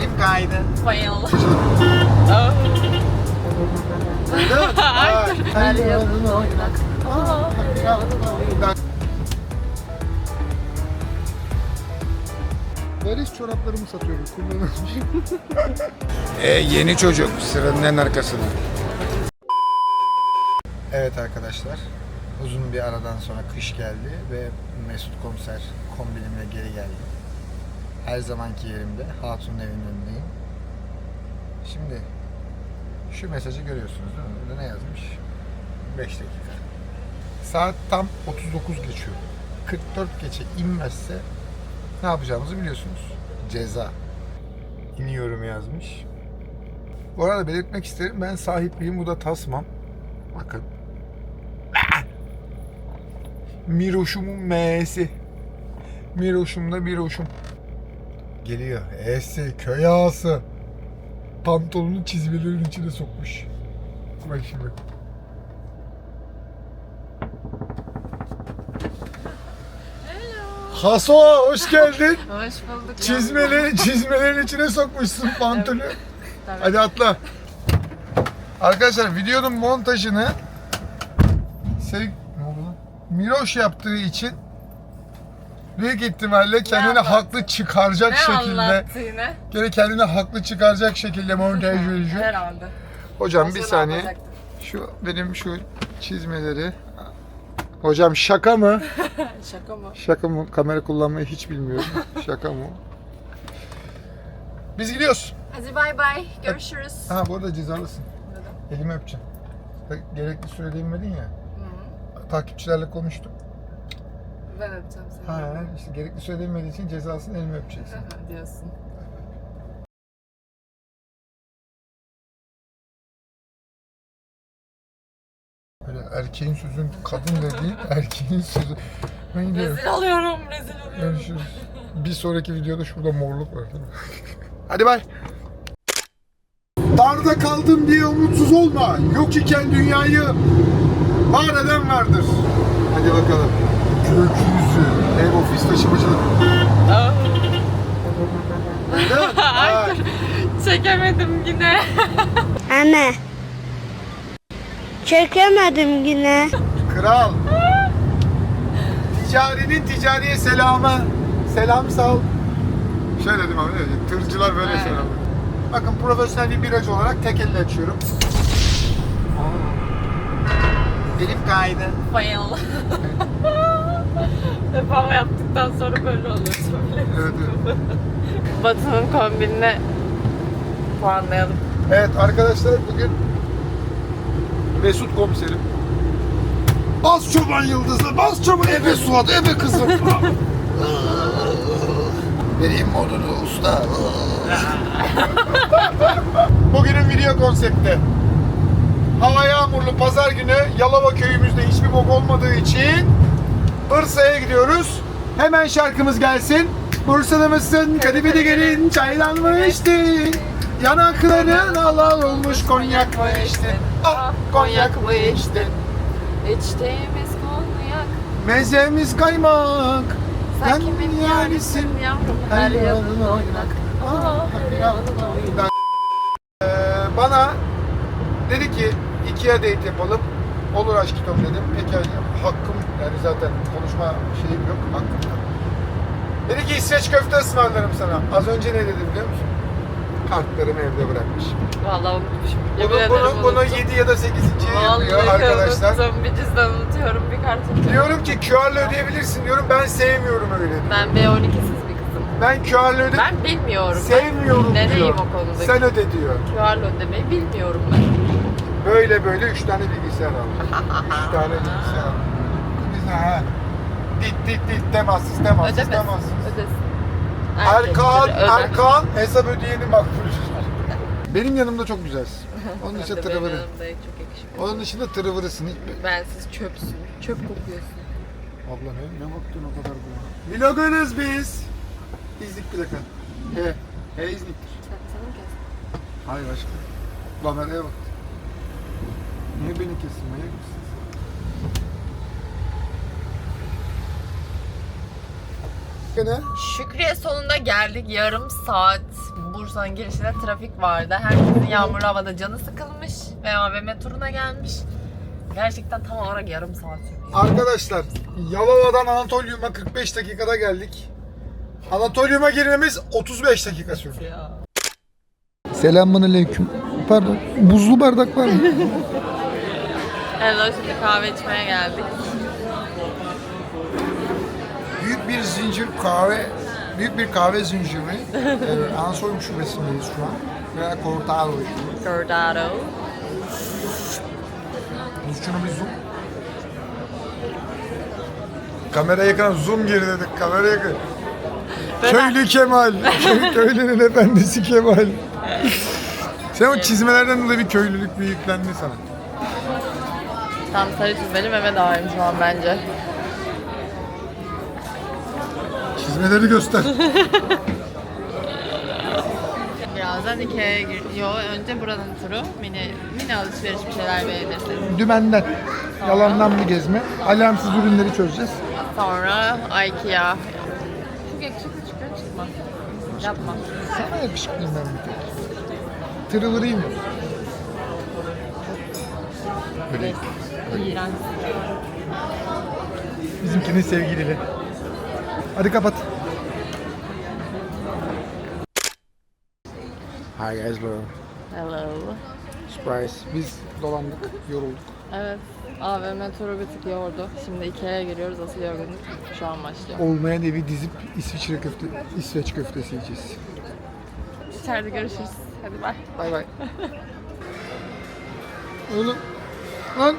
Elim kaydı. Fail. Neden? Ay, Her yanın oynak. Aa, her yanın oynak. Varis çoraplarımı satıyorum. Kullanılmış. e, yeni çocuk sıranın en arkasında. Evet arkadaşlar. Uzun bir aradan sonra kış geldi ve Mesut Komiser kombinimle geri geldi. Her zamanki yerimde Hatun'un evinin önündeyim. Şimdi şu mesajı görüyorsunuz değil mi? Burada ne yazmış? 5 dakika. Saat tam 39 geçiyor. 44 geçe inmezse ne yapacağımızı biliyorsunuz. Ceza. İniyorum yazmış. Bu arada belirtmek isterim ben sahipliyim bu da tasmam. Bakın. Miroş'umun M'si. Miroş'um da Miroş'um. Geliyor. E'si, köy ağası. Pantolonu çizmelerin içine sokmuş. Bak şimdi. Haso hoş geldin. Hoş bulduk. Çizmeleri, çizmelerin içine sokmuşsun pantolonu. Tabii. Hadi atla. Arkadaşlar videonun montajını sev... Ne oldu lan? Miroş yaptığı için büyük ihtimalle kendini haklı çıkaracak Ne şekilde yine? gene kendini haklı çıkaracak şekilde montaj veriyor. Herhalde. Hocam bir Başka ne saniye. Şu benim şu çizmeleri Hocam şaka mı? Şaka mı? Şaka mı? Kamera kullanmayı hiç bilmiyorum. Şaka mı? Biz gidiyoruz. Hadi bay bay. Görüşürüz. Ha bu arada cezalısın. Neden? Elimi öpeceğim. Gerekli sürede inmedin ya. Hı. Takipçilerle konuştum. Ben öpeceğim seni. Ha işte gerekli sürede inmediği için cezalısın elimi öpeceksin. Diyorsun. Böyle erkeğin sözün kadın dediği erkeğin sözü. Ben gidiyorum. Rezil oluyorum, rezil. Görüşürüz. Bir sonraki videoda şurada morluk var. Hadi bay. Darda kaldım diye umutsuz olma. Yok iken dünyayı var eden vardır. Hadi bakalım. Gökyüzü. Ev ofis taşımacılık. Ay. Çekemedim yine. Anne. Çekemedim yine. Kral. Ticarinin ticariye selamı. Selam sal. Şöyle dedim abi. Tırcılar böyle Evet. selam. Bakın profesyonel bir biracı olarak tek elle açıyorum. Elim kaydı. Fail. Hava yaptıktan sonra böyle oluyor. Söyle. Evet, evet. Batı'nın kombinine puanlayalım. evet arkadaşlar bugün Mesut komiserim. Bas çoban yıldızı, bas çoban ebe Suat, ebe kızım. Vereyim modunu usta. Bugünün video konsepti. Hava yağmurlu pazar günü Yalova köyümüzde hiçbir bok olmadığı için Bursa'ya gidiyoruz. Hemen şarkımız gelsin. Bursa'da mısın? Kadife'de gelin çaydan mı içtin? Yanakların alal olmuş konyak mı içtin? Ah konyak mı içtin? İçtiğimiz konyak. Mezemiz kaymak. Sen kimin yarisin yavrum? Her yanın oynak. Aa, her yanın oynak. Ee, bana dedi ki iki date yapalım. Olur aşkım dedim. Peki hakkım yani zaten konuşma şeyim yok. Hakkım yok. Dedi ki İsveç köfte ısmarlarım sana. Az önce ne dedi biliyor musun? Kartlarımı evde bırakmış. Vallahi unutmuşum. Bunu, Yemin ederim bunu, bunu unuttum. 7 ya da 8. yapıyor Vallahi arkadaşlar. unuttum. Bir cüzdan unutuyorum, bir kart unutuyorum. Diyorum ki QR'la ödeyebilirsin diyorum. Ben sevmiyorum öyle. diyor. Ben B12'siz bir kızım. Ben QR'la öde Ben bilmiyorum. sevmiyorum ben diyor. Nereyim o konuda? Sen öde diyor. QR'la ödemeyi bilmiyorum ben. Böyle böyle üç tane bilgisayar aldım. üç tane bilgisayar aldım. Biz ha. Dit dit dit temassız temassız Ödemesin. temassız. Ödesin. Erkan, öder. Erkan hesap ödeyeni makbul. Benim yanımda çok güzelsin. Onun için benim tırıvırı. yanımda Çok yakışıklı. Onun dışında tırıvırısın. Bensiz çöpsün. Çöp kokuyorsun. Abla ne, ne baktın o kadar bu? Vlogger'ız biz. İznik plaka. He. He İznik'tir. Mi kestin? Hayır aşkım. Kameraya bak. Niye beni kessin? Manyak mısın? Ne? Şükriye sonunda geldik. Yarım saat Bursa'nın girişinde trafik vardı. Herkesin yağmurlu havada canı sıkılmış ve AVM turuna gelmiş. Gerçekten tam olarak yarım saat sürüyor. Arkadaşlar Yalova'dan Anatolyum'a 45 dakikada geldik. Anatolyum'a girmemiz 35 dakika sürdü. Selamun aleyküm. Pardon. Buzlu bardak var mı? Evet şimdi kahve içmeye geldik. büyük bir zincir kahve, büyük bir kahve zinciri. ee, Anatolyum şubesindeyiz şu an. Veya Cortado. Gordado. Şunu bir zoom. Kamera yakın, zoom geri dedik. Kamera yakın. Köylü Kemal. Köy- Köylünün efendisi Kemal. Sen o çizmelerden dolayı bir köylülük bir yüklendi sana. Tam sarı çizmeli Mehmet ağabeyim şu an bence. Çizmeleri göster. Birazdan Ikea'ya giriyor. Önce buranın turu. Mini, mini alışveriş bir şeyler beğenirsiniz. Dümenden. Yalandan bir gezme. Alarmsız ürünleri çözeceğiz. Sonra Ikea. Çok yakışıklı çıkıyor çıkma. Yapma. Sana yakışıklıyım ben bir tek. Tırıvırıyım. Böyle İğrenç. bizimkinin sevgilili. Hadi kapat. Hi guys bro. Hello. Surprise. Biz dolandık, yorulduk. Evet. AVM turu bir tık yordu. Şimdi Ikea'ya giriyoruz. Asıl yorgunluk şu an başlıyor. Olmayan evi dizip İsviçre köfte, İsveç köftesi yiyeceğiz. İçeride görüşürüz. Hadi bay. Bay bay. Oğlum. Lan.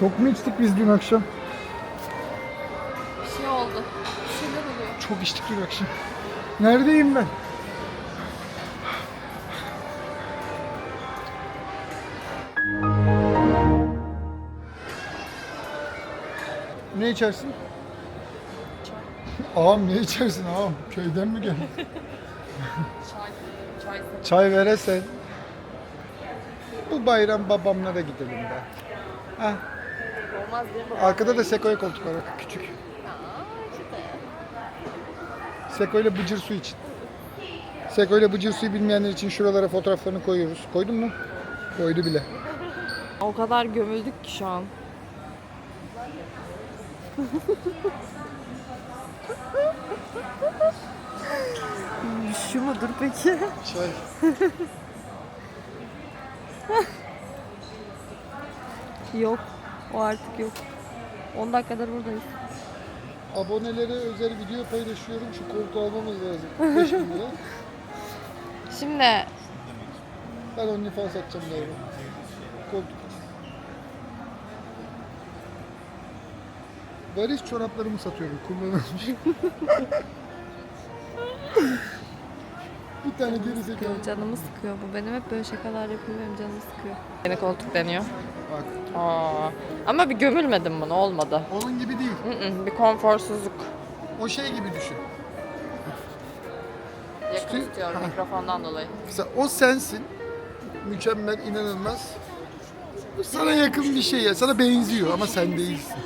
Çok mu içtik biz dün akşam? Bir şey oldu. Bir şeyler oluyor. Çok içtik dün akşam. Neredeyim ben? Ne içersin? Ağam ne içersin ağam? Köyden mi geldin? Çay. Çay. Çay veresen. Bu bayram babamlara gidelim ben. Ah, Olmaz değil mi? arkada da Seko'ya koltuk var bak, küçük. Seko ile bıcır su için. Seko ile bıcır suyu bilmeyenler için şuralara fotoğraflarını koyuyoruz. Koydun mu? Koydu bile. O kadar gömüldük ki şu an. Şu mudur peki? Çay. Yok. O artık yok. 10 dakikadır buradayız. Abonelere özel video paylaşıyorum. Şu koltuğu almamız lazım. 5 bin lira. Şimdi Ben OnlyFans satacağım galiba. Koltuk. Varis çoraplarımı satıyorum. Kullanılmış. Bir tane geri zekalı. canımı sıkıyor bu. Benim hep böyle şakalar yapıyor benim canımı sıkıyor. Yeni koltuk deniyor. Bak. Aa. Ama bir gömülmedim buna olmadı. Onun gibi değil. Mm-mm, bir konforsuzluk. O şey gibi düşün. Yakın tutuyorum Ha. mikrofondan dolayı. Mesela o sensin. Mükemmel, inanılmaz. Sana yakın bir şey ya. Sana benziyor ama sen değilsin.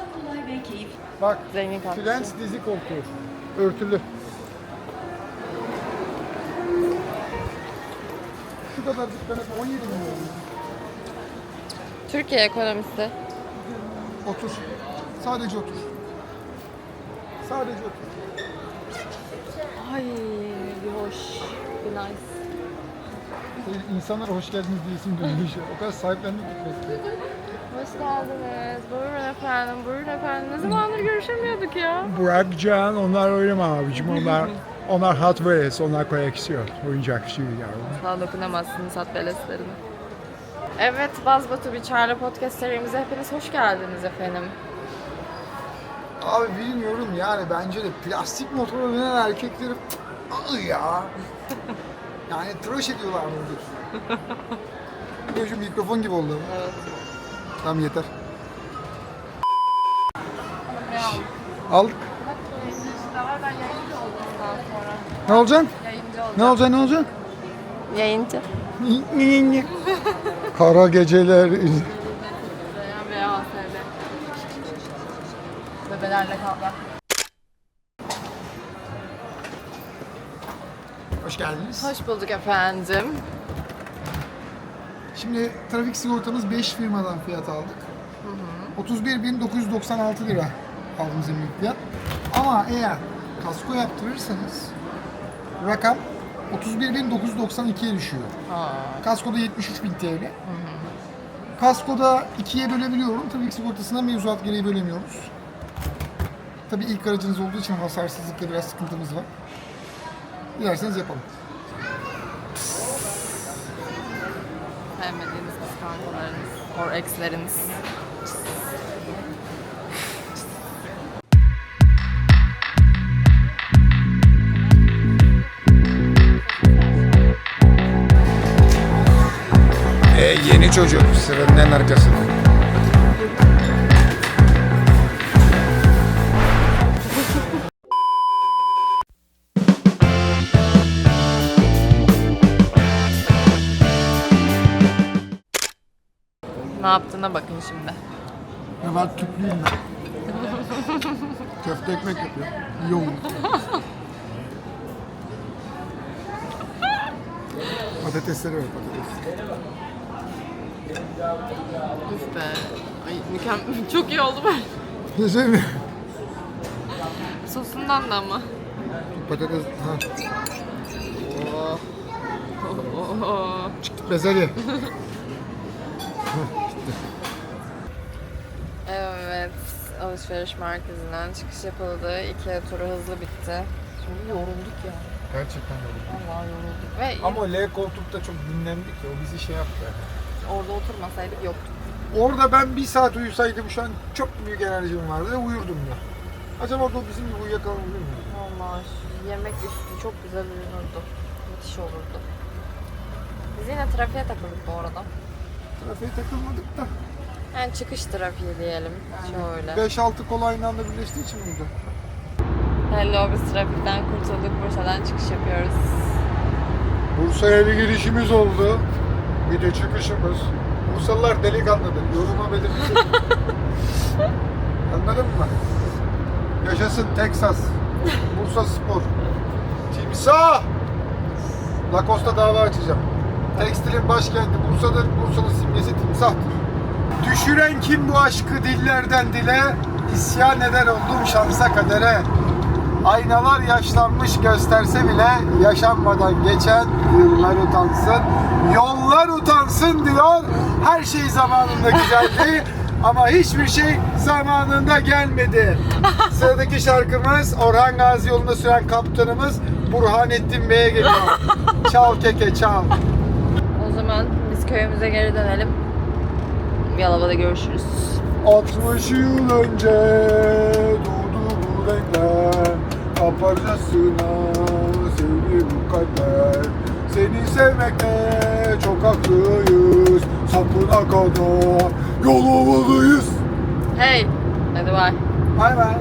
Bak. Zengin kalmış. Flens dizi koltuğu. Örtülü. Şu kadar dükkana 17 milyon. Türkiye ekonomisi. Otur. Sadece otur. Sadece otur. Ay bir hoş. Bir nice. Şey, İnsanlara hoş geldiniz şu an. O kadar sahiplendik gitmek. Hoş geldiniz. Buyurun efendim, buyurun efendim. Ne zamandır görüşemiyorduk ya. Burak Can onlar oynama abicim. Onlar onlar Hot Wheels, onlar koleksiyon. Oyuncakçı yavrum. Daha dokunamazsınız hat beleslerine. Evet, Baz Batu bir Çağrı Podcast serimize hepiniz hoş geldiniz efendim. Abi bilmiyorum yani bence de plastik motora binen erkekleri Ay ya. Yani tıraş ediyorlar bunu. Bir de şu mikrofon gibi oldu. Evet. Tamam yeter. Aldık. Ben yayıncı oldum sonra. Ne olacaksın? Yayıncı oldum. Ne olacaksın? Ne olacaksın? Yayıncı. Kara geceler. VAS'de. Bebelerle kavga. Hoş geldiniz. Hoş bulduk efendim. Şimdi trafik sigortamız 5 firmadan fiyat aldık. 31.996 lira aldığımız emekli fiyat. Ama eğer kasko yaptırırsanız rakam 31.992'ye düşüyor. Ha. Kaskoda 73.000 TL. Kaskoda ikiye bölebiliyorum. Trafik sigortasına mevzuat gereği bölemiyoruz. Tabii ilk aracınız olduğu için hasarsızlıkta biraz sıkıntımız var. Dilerseniz yapalım. Sevmediğiniz kıskançlarınız, or exleriniz. Çocuk sıranın en arkasında. Ne yaptığına bakın şimdi. Ya ben tüplüyüm ben. Köfte ekmek yapıyor. Yoğun. Patatesleri var patates. Üf be. Ay mükemmel. Çok iyi oldu ben. Bir şey mi? Sosundan da ama. Patates. Ha. Oh. Oh, oh. Bezelye. Evet, alışveriş merkezinden çıkış yapıldı. İki turu hızlı bitti. Şimdi yorulduk ya. Gerçekten öyle. Vallahi yorulduk. Ve Ama L koltukta çok dinlendik ya. O bizi şey yaptı. Orada oturmasaydık yoktuk. Orada ben bir saat uyusaydım şu an çok büyük enerjim vardı uyurdum da. Acaba orada bizim gibi uyuyakalabilir miyim? Vallahi şu yemek üstü çok güzel uyunurdu. Müthiş olurdu. Biz yine trafiğe takıldık bu arada. Trafiğe takılmadık da. Yani çıkış trafiği diyelim. Şöyle. 5-6 kol aynı anda birleştiği için burada. Hello biz trafikten kurtulduk. Bursa'dan çıkış yapıyoruz. Bursa'ya bir girişimiz oldu. De çıkışımız. Bursalılar delikanlıdır. Yoruma belirtecek. Anladın mı? Yaşasın Texas. Bursa Spor. Timsah! Lacoste'a dava açacağım. Tekstilin başkenti Bursa'dır. Bursa'nın simgesi timsahtır. Düşüren kim bu aşkı dillerden dile? İsyan eder oldum şansa kadere. Aynalar yaşlanmış gösterse bile yaşanmadan geçen yıllar utansın, yollar utansın diyor. Her şey zamanında güzeldi ama hiçbir şey zamanında gelmedi. Sıradaki şarkımız Orhan Gazi yolunda süren kaptanımız Burhanettin Bey'e geliyor. Çal keke çal. O zaman biz köyümüze geri dönelim. Yalova'da görüşürüz. 60 yıl önce doğdu bu renkler Kaparcasına sevdi bu kalpler Seni sevmekte çok haklıyız Sapına kadar yolumudayız Hey! Hadi bay. Bay bay